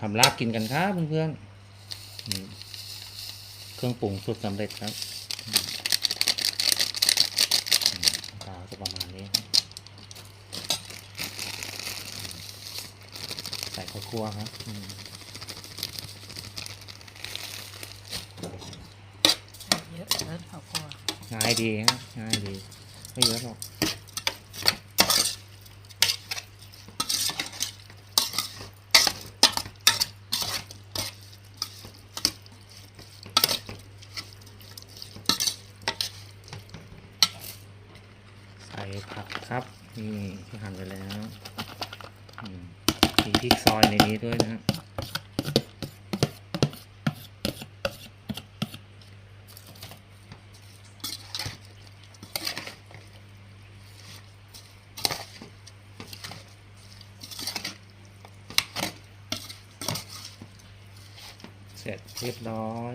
ทำลาบกินกันครับเพื่อนๆนี่เครื่องปรุงสูตรสำเร็จครับอืมอืมตาจะประมาณนี้ครับใส่ข้าวคั่วครับอืมเยอะเยอะข้าวคั่วง่ายดีครับง่ายดี ไม่เยอะหรอก ผักครับ นี่ที่หั่นไปแล้วมมีพริกซอยในนี้ด้วยนะเสร็จเรียบร้อย